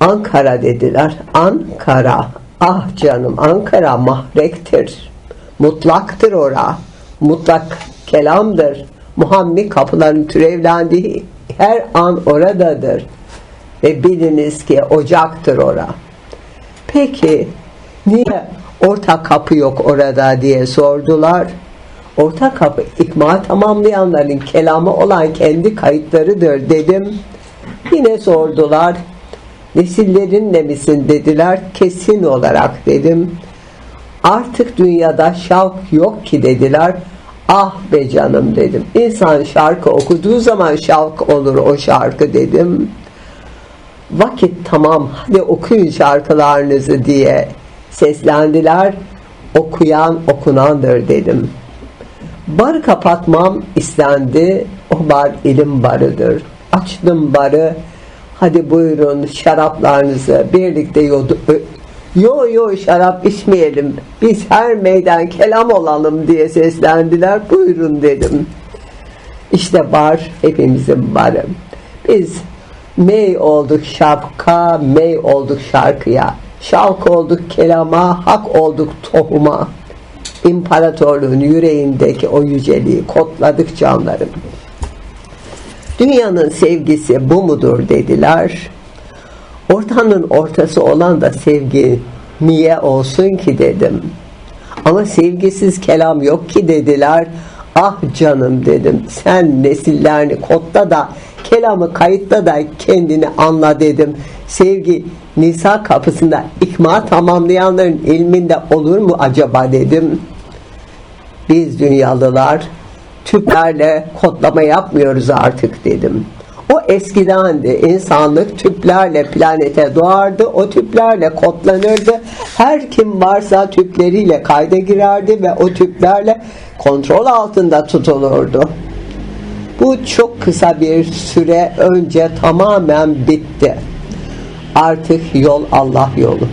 Ankara dediler. Ankara. Ah canım Ankara mahrektir. Mutlaktır ora. Mutlak kelamdır. Muhammed kapıların türevlendiği her an oradadır. Ve biliniz ki ocaktır ora. Peki niye orta kapı yok orada diye sordular. Orta kapı ikma tamamlayanların kelamı olan kendi kayıtlarıdır dedim. Yine sordular. Nesillerinle misin dediler. Kesin olarak dedim. Artık dünyada şavk yok ki dediler. Ah be canım dedim. İnsan şarkı okuduğu zaman şavk olur o şarkı dedim. Vakit tamam hadi okuyun şarkılarınızı diye seslendiler. Okuyan okunandır dedim. Barı kapatmam istendi. O bar ilim barıdır. Açtım barı. Hadi buyurun şaraplarınızı birlikte yodu, Yo yo şarap içmeyelim. Biz her meydan kelam olalım diye seslendiler. Buyurun dedim. İşte bar hepimizin barı. Biz mey olduk şapka, mey olduk şarkıya. Şalk olduk kelama, hak olduk tohuma. İmparatorluğun yüreğindeki o yüceliği kodladık canlarım. Dünyanın sevgisi bu mudur dediler. Ortanın ortası olan da sevgi niye olsun ki dedim. Ama sevgisiz kelam yok ki dediler. Ah canım dedim. Sen nesillerini kodla da kelamı kayıtla da kendini anla dedim. Sevgi Nisa kapısında ikma tamamlayanların ilminde olur mu acaba dedim. Biz dünyalılar tüplerle kodlama yapmıyoruz artık dedim. O eskidendi. İnsanlık tüplerle planete doğardı. O tüplerle kodlanırdı. Her kim varsa tüpleriyle kayda girerdi ve o tüplerle kontrol altında tutulurdu. Bu çok kısa bir süre önce tamamen bitti. Artık yol Allah yolu.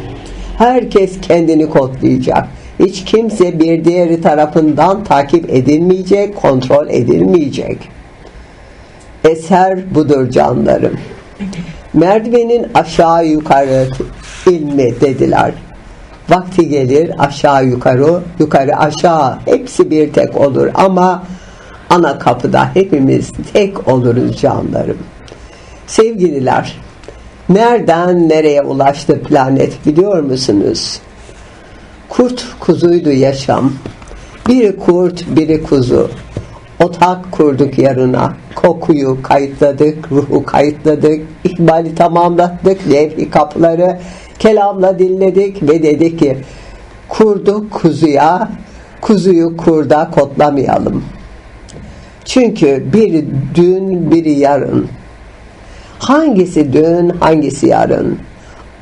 Herkes kendini kodlayacak. Hiç kimse bir diğeri tarafından takip edilmeyecek, kontrol edilmeyecek. Eser budur canlarım. Merdivenin aşağı yukarı ilmi dediler. Vakti gelir aşağı yukarı, yukarı aşağı hepsi bir tek olur ama ana kapıda hepimiz tek oluruz canlarım. Sevgililer, nereden nereye ulaştı planet biliyor musunuz? Kurt kuzuydu yaşam. Biri kurt, biri kuzu. Otak kurduk yarına. Kokuyu kayıtladık, ruhu kayıtladık, ihmali tamamladık, levhi kapıları kelamla dinledik ve dedik ki kurduk kuzuya, kuzuyu kurda kodlamayalım. Çünkü bir dün, biri yarın. Hangisi dün, hangisi yarın?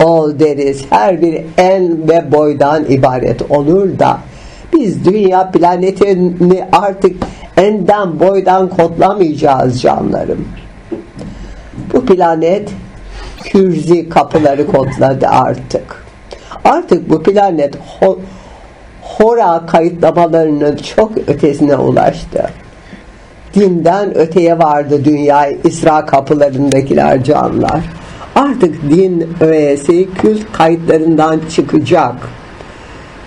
Ol deriz her bir en ve boydan ibaret olur da biz dünya planetini artık enden boydan kodlamayacağız canlarım. Bu planet kürzi kapıları kodladı artık. Artık bu planet ho hora kayıtlamalarının çok ötesine ulaştı. Dinden öteye vardı dünya İsra kapılarındakiler canlar. Artık din öğesi kült kayıtlarından çıkacak.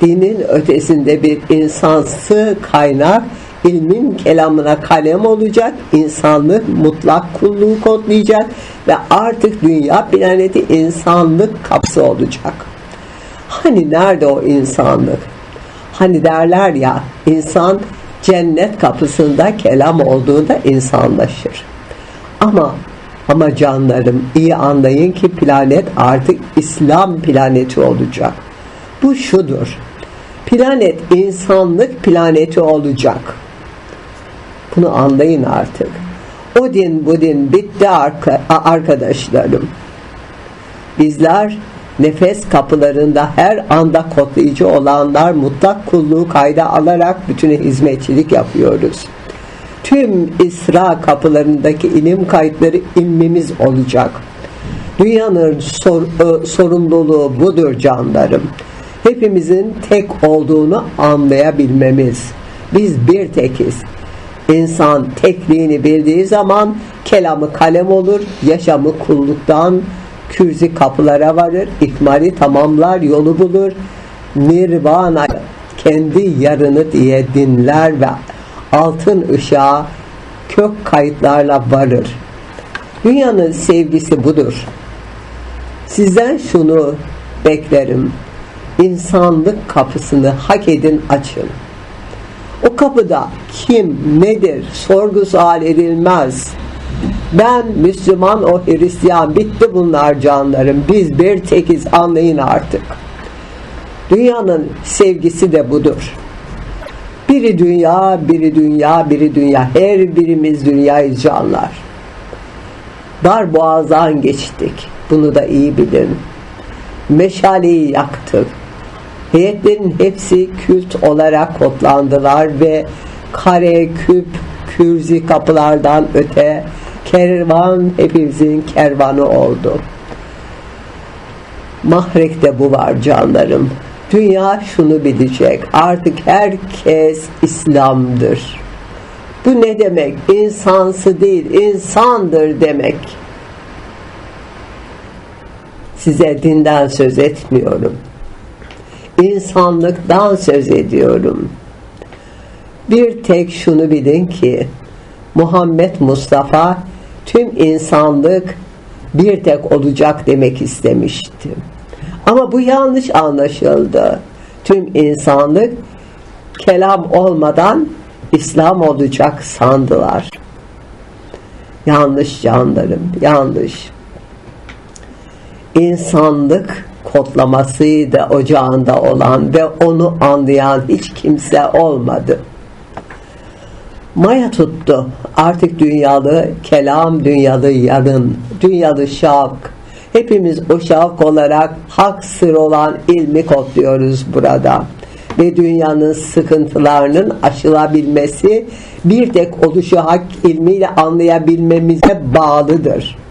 Dinin ötesinde bir insansı kaynak ilmin kelamına kalem olacak, insanlık mutlak kulluğu kodlayacak ve artık dünya planeti insanlık kapısı olacak. Hani nerede o insanlık? Hani derler ya insan cennet kapısında kelam olduğunda insanlaşır. Ama ama canlarım iyi anlayın ki planet artık İslam planeti olacak. Bu şudur. Planet insanlık planeti olacak. Bunu anlayın artık. O din bu din bitti arkadaşlarım. Bizler nefes kapılarında her anda kodlayıcı olanlar mutlak kulluğu kayda alarak bütün hizmetçilik yapıyoruz. Tüm İsra kapılarındaki ilim kayıtları ilmimiz olacak. Dünyanın sor, e, sorumluluğu budur canlarım. Hepimizin tek olduğunu anlayabilmemiz. Biz bir tekiz. İnsan tekliğini bildiği zaman kelamı kalem olur, yaşamı kulluktan, kürzi kapılara varır, ikmali tamamlar, yolu bulur, nirvana kendi yarını diye dinler ve altın ışığa kök kayıtlarla varır. Dünyanın sevgisi budur. Sizden şunu beklerim. İnsanlık kapısını hak edin açın. O kapıda kim nedir sorgu sual edilmez. Ben Müslüman o Hristiyan bitti bunlar canlarım. Biz bir tekiz anlayın artık. Dünyanın sevgisi de budur. Biri dünya, biri dünya, biri dünya. Her birimiz dünyayız canlar. Dar boğazdan geçtik. Bunu da iyi bilin. Meşaleyi yaktık. Heyetlerin hepsi kült olarak kodlandılar ve kare, küp, kürzi kapılardan öte kervan hepimizin kervanı oldu. Mahrekte bu var canlarım. Dünya şunu bilecek. Artık herkes İslam'dır. Bu ne demek? İnsansı değil, insandır demek. Size dinden söz etmiyorum. İnsanlıktan söz ediyorum. Bir tek şunu bilin ki Muhammed Mustafa tüm insanlık bir tek olacak demek istemişti. Ama bu yanlış anlaşıldı. Tüm insanlık kelam olmadan İslam olacak sandılar. Yanlış canlarım, yanlış. İnsanlık kodlamasıydı ocağında olan ve onu anlayan hiç kimse olmadı. Maya tuttu. Artık dünyalı kelam, dünyalı yarın, dünyalı şavk. Hepimiz o şavk olarak hak sır olan ilmi kodluyoruz burada. Ve dünyanın sıkıntılarının aşılabilmesi bir tek oluşu hak ilmiyle anlayabilmemize bağlıdır.